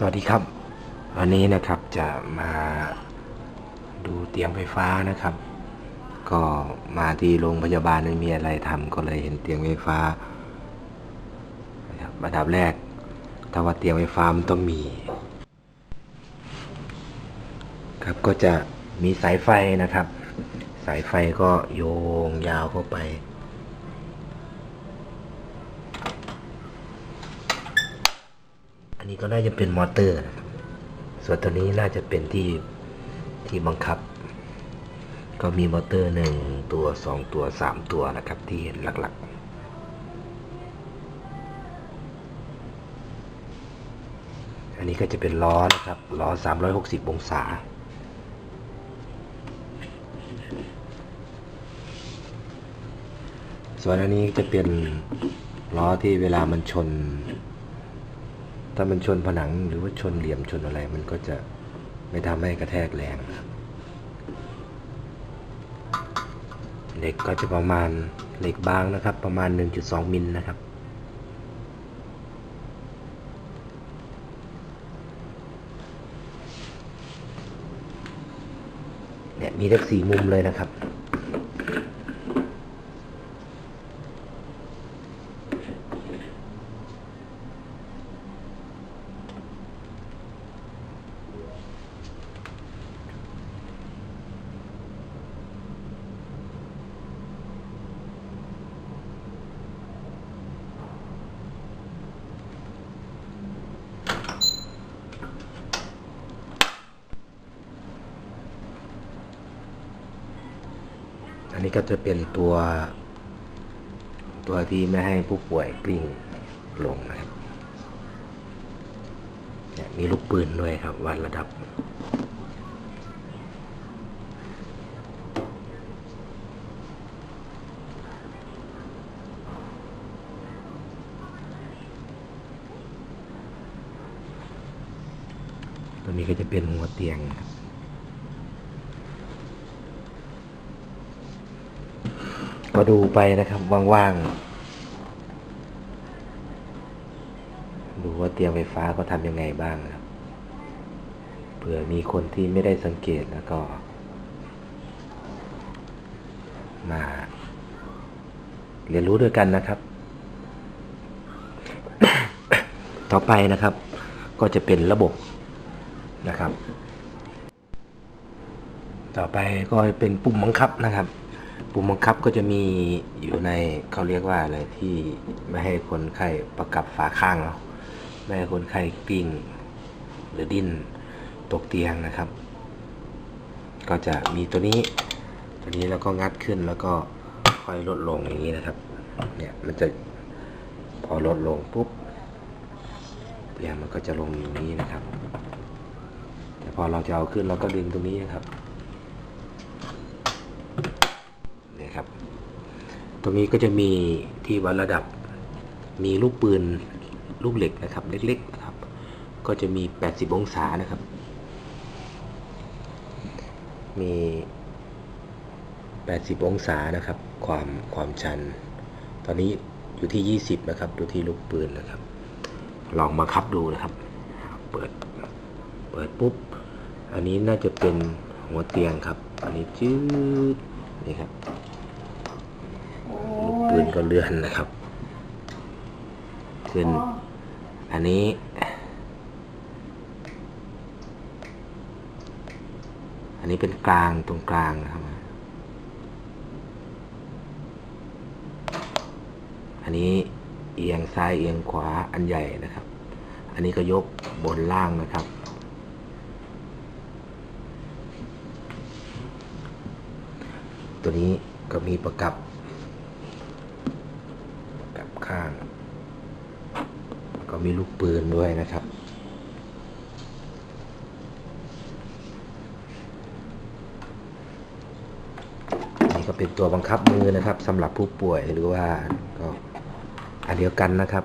สวัสดีครับ วันนี้นะครับจะมาดูเตียงไฟฟ้านะครับ ก็มาที่โรงพยาบาลไม่มีอะไรทำก็เลยเห็นเตียงไฟฟ้านะครับระดับแรกถ้าว่าเตียงไฟฟ้ามันต้องมี ครับก็จะมีสายไฟนะครับ สายไฟก็โยงยาวเข้าไป นี้ก็น่าจะเป็นมอเตอร์นะส่วนตัวนี้น่าจะเป็นที่ที่บังคับ ก็มีมอเตอร์หนึ่งตัวสองตัวสามตัวนะครับที่เห็นหลักๆอันนี้ก็จะเป็นล้อนะครับล้อ 360 องศา ส่วนอันนี้จะเป็นล้อที่เวลามันชน ถ้ามันชนผนังหรือว่าชนเหลี่ยมชนอะไร มันก็จะไม่ทำให้กระแทกแรงเหล็กก็จะประมาณเหล็กบางนะครับ ประมาณ 1.2 มิลนะครับ เนี่ยมีทั้งสี่มุมเลยนะครับ อันนี้ก็จะเป็นตัว ตัวที่ไม่ให้ผู้ป่วยกลิ้งลงนะครับเนี่ยมีลูกปืนด้วยครับวัดระดับตัวนี้ก็จะเป็นหัวเตียงครับ ก็ดูไปนะครับว่างๆ ดูว่าเตียงไฟฟ้าเขาทำยังไงบ้างครับเผื่อมีคนที่ไม่ได้สังเกตแล้วก็ มา เรียนรู้ด้วยกันนะครับ ต่อไปนะครับ ก็จะเป็นระบบนะครับ ต่อไปก็เป็นปุ่มบังคับนะครับ ปุ่มบังคับก็จะมีอยู่ในเขาเรียกว่าอะไรที่ไม่ให้คนไข้ประกับฝาข้างเนาะไม่ให้คนไข้ปิ้งหรือดิ้นตกเตียงนะครับ ก็จะมีตัวนี้ ตัวนี้แล้วก็งัดขึ้นแล้วก็ค่อยลดลงอย่างนี้นะครับ เนี่ยมันจะพอลดลงปุ๊บเตียงมันก็จะลงอย่างนี้นะครับ แต่พอเราจะเอาขึ้นเราก็ดึงตรงนี้นะครับ เนี่ยครับ ตรงนี้ก็จะมีที่วัดระดับ มีลูกปืนลูกเหล็กนะครับ เล็กๆนะครับ ก็จะมี 80 องศานะครับ มี 80 องศานะครับ ความความชัน ตอนนี้อยู่ที่ 20 นะครับ ดูที่ลูกปืนนะครับ ลองมาคับดูนะครับ เปิด เปิดปุ๊บ อันนี้น่าจะเป็นหัวเตียงครับ อันนี้จืดนี่ครับ กปืนก็เลื่อนนะครับ ขึ้น อันนี้ อันนี้เป็นกลางตรงกลางนะครับ อันนี้เอียงซ้ายเอียงขวาอันใหญ่นะครับ อันนี้ก็ยกบนล่างนะครับตัวนี้ก็มีประกับกับ ข้าง ก็มีลูกปืนด้วยนะครับ นี่ก็เป็นตัวบังคับมือนะครับสำหรับผู้ป่วยหรือว่าก็อันเดียวกันนะครับ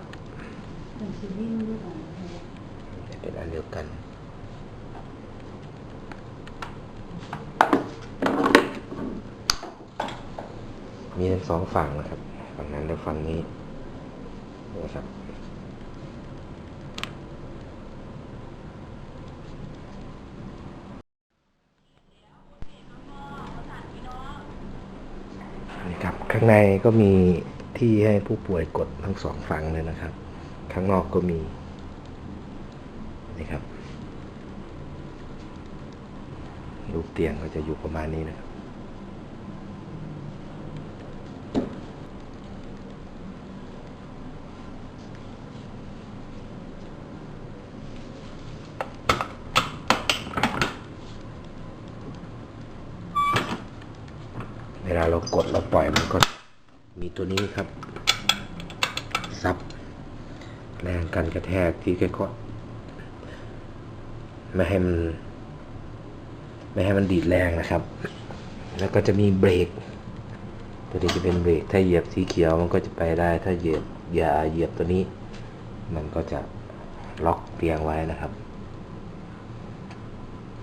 เป็นอันเดียวกันมีทั้งสองฝั่งนะครับ ฝั่งนั้นและฝั่งนี้ โทรศัพท์นี่ครับ ข้างในก็มีที่ให้ผู้ป่วยกดทั้งสองฝั่งเลยนะครับ ข้างนอกก็มี นี่ครับรูปเตียงก็จะอยู่ประมาณนี้นะครับ ลาเรากดเราปล่อยมันก็มีตัวนี้ครับ ซับแรงกันกระแทกที่ค่อยๆไม่ให้มันไม่ให้มันดีดแรงนะครับ แล้วก็จะมีเบรก ตัวนี้จะเป็นเบรก ถ้าเหยียบสีเขียวมันก็จะไปได้ ถ้าเหยียบอย่าเหยียบตัวนี้ มันก็จะล็อกเตียงไว้นะครับ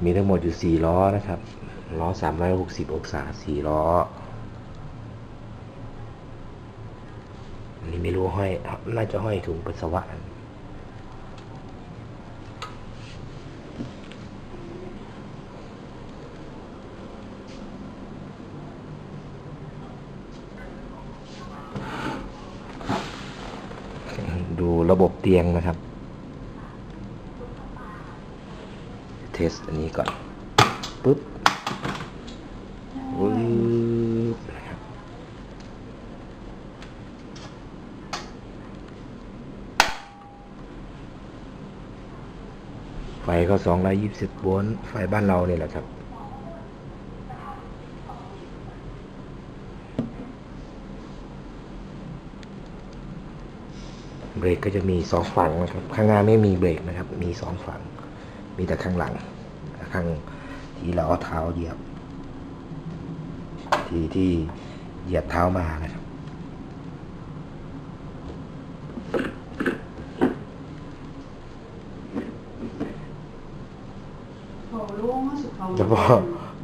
มีทั้งหมดอยู่สี่ล้อนะครับ ล้อสามร้อยหกสิบองศาสี่ล้อ อันนี้ไม่รู้ห้อย น่าจะห้อยถุงปัสสาวะดูระบบเตียงนะครับ เทสอันนี้ก่อนปึ๊บปึ๊บนะครับ ไฟก็สองร้อยยี่สิบโวลต์ไฟบ้านเราเนี่ยแหละครับ เบรกก็จะมีสองฝั่งนะครับ ข้างหน้าไม่มีเบรกนะครับ มีสองฝั่ง มีแต่ข้างหลัง ข้างที่เราเอาเท้าเหยียบ ที่ที่เหยียบเท้ามานะครับ โอ้ลุ งสุดเขาแล้วพอ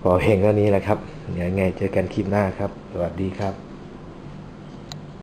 พอเพลงก็นี้แหละครับเดี๋ยวยังไงเจอกันคลิปหน้าครับ สวัสดีครับ